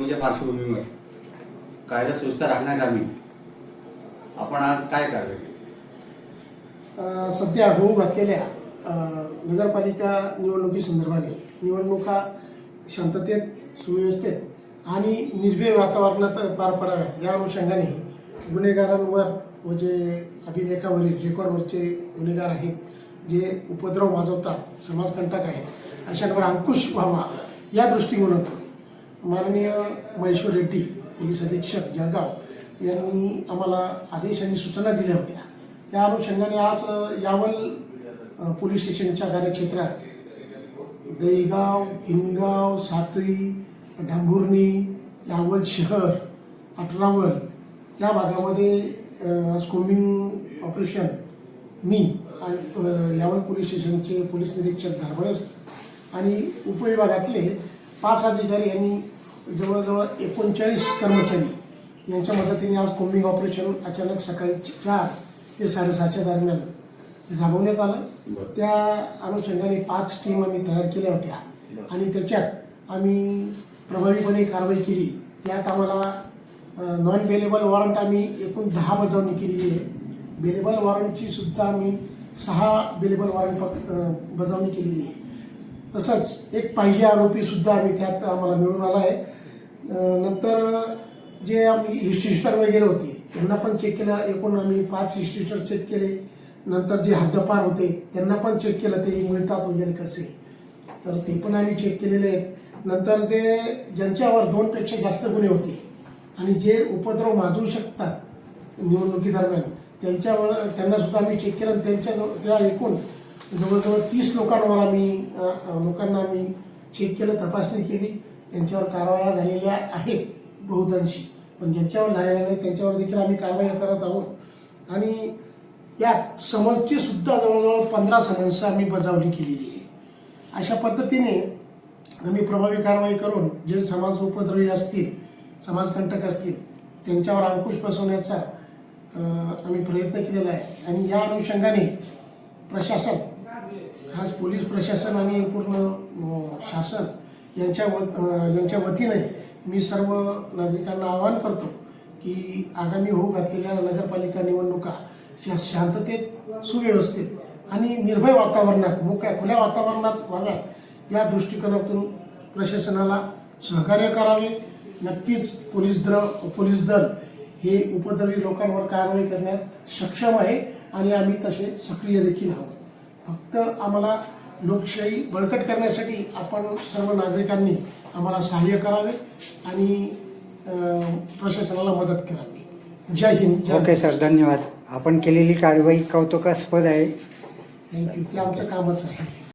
तुमच्या पार्श्वभूमीवर. कायदा सुव्यवस्था राखण्याकामी आपण आज काय कारवाई केली? सध्या होऊ घातलेल्या नगरपालिका निवडणुकीसंदर्भाने निवडणुका शांततेत सुव्यवस्थेत आणि निर्भय वातावरणात पार पडाव्यात. या अनुषंगाने गुन्हेगारांवर व जे अभिलेखावरील रेकॉर्डवरचे गुन्हेगार आहेत जे उपद्रव वाजवतात समाजकंटक आहेत अशांवर अंकुश व्हावा या दृष्टिकोनातून माननीय महेश्वर रेड्डी पोलीस अधीक्षक जळगाव यांनी आम्हाला आदेश आणि सूचना दिल्या होत्या. त्या अनुषंगाने आज यावल पोलीस स्टेशनच्या कार्यक्षेत्रात दहीगाव हिंगाव साखळी डांभुर्णी यावल शहर अठरावल या भागामध्ये आज कोम्बिंग ऑपरेशन मी आणि, यावल पोलीस स्टेशनचे पोलीस निरीक्षक धारवळस आणि उपविभागातले पाच अधिकारी यांनी जवळजवळ एकोणचाळीस कर्मचारी यांच्या मदतीने आज कोम्बिंग ऑपरेशन अचानक सकाळी चार ते साडेसहाच्या दरम्यान राबवण्यात आलं. त्या अनुषंगाने पाच टीम आम्ही तयार केल्या होत्या. आणि त्याच्यात आम्ही प्रभावीपणे कारवाई केली. त्यात आम्हाला नॉन बेलेबल वॉरंट आम्ही एकूण दहा बजावणी केलेली आहे. बेलेबल वॉरंटची सुद्धा आम्ही सहा बेलेबल वॉरंट बजावणी केलेली आहे. तसंच एक पाहिजे आरोपी सुद्धा आम्ही त्यात आम्हाला मिळून आला आहे. नंतर जे आम्ही हिस्ट्रिस्टर वगैरे होते त्यांना पण चेक केलं. एकूण आम्ही पाच हिस्ट्रिस्टर चेक केले. नंतर जे हद्दपार होते त्यांना पण चेक केलं. ते मिळतात वगैरे कसे? तर ते पण आम्ही चेक केलेले आहेत. नंतर ते ज्यांच्यावर दोनपेक्षा जास्त गुन्हे होते आणि जे उपद्रव माजवू शकतात निवडणुकीदरम्यान त्यांच्यावर त्यांना सुद्धा आम्ही चेक केलं. आणि त्यांच्या त्या एकूण जवळजवळ तीस लोकांवर आम्ही लोकांना आम्ही चेक केलं तपासणी केली. त्यांच्यावर कारवाया झालेल्या आहेत बहुतांशी. पण ज्यांच्यावर झालेल्या नाही त्यांच्यावर देखील आम्ही कारवाई करत आहोत. आणि या समजची सुद्धा जवळजवळ पंधरा समन्स आम्ही बजावणी केलेली आहे. अशा पद्धतीने आम्ही प्रभावी कारवाई करून जे समाज उपद्रवी असतील समाजकंटक असतील त्यांच्यावर अंकुश बसवण्याचा आम्ही प्रयत्न केलेला आहे. आणि या अनुषंगाने प्रशासन खास पोलीस प्रशासन आणि पूर्ण शासन यांच्या वत यांच्या वतीने मी सर्व नागरिकांना आवाहन करतो की आगामी होऊ घातलेल्या नगरपालिका निवडणुका या शांततेत सुव्यवस्थेत आणि निर्भय वातावरणात मोकळ्या खुल्या वातावरणात व्हाव्यात या दृष्टिकोनातून प्रशासनाला सहकार्य करावे. नक्कीच पोलीस दल पोलीस दल हे उपद्रवी लोकांवर कारवाई करण्यास सक्षम आहे आणि आम्ही तसे सक्रिय देखील आहोत. फक्त आम्हाला लोकशाही बळकट करण्यासाठी आपण सर्व नागरिकांनी आम्हाला सहाय्य करावे आणि प्रशासनाला मदत करावी. जय हिंद जय ओके सर धन्यवाद. आपण केलेली कारवाई कौतुकास्पद आहे. थँक्यू ते आमचं कामच आहे.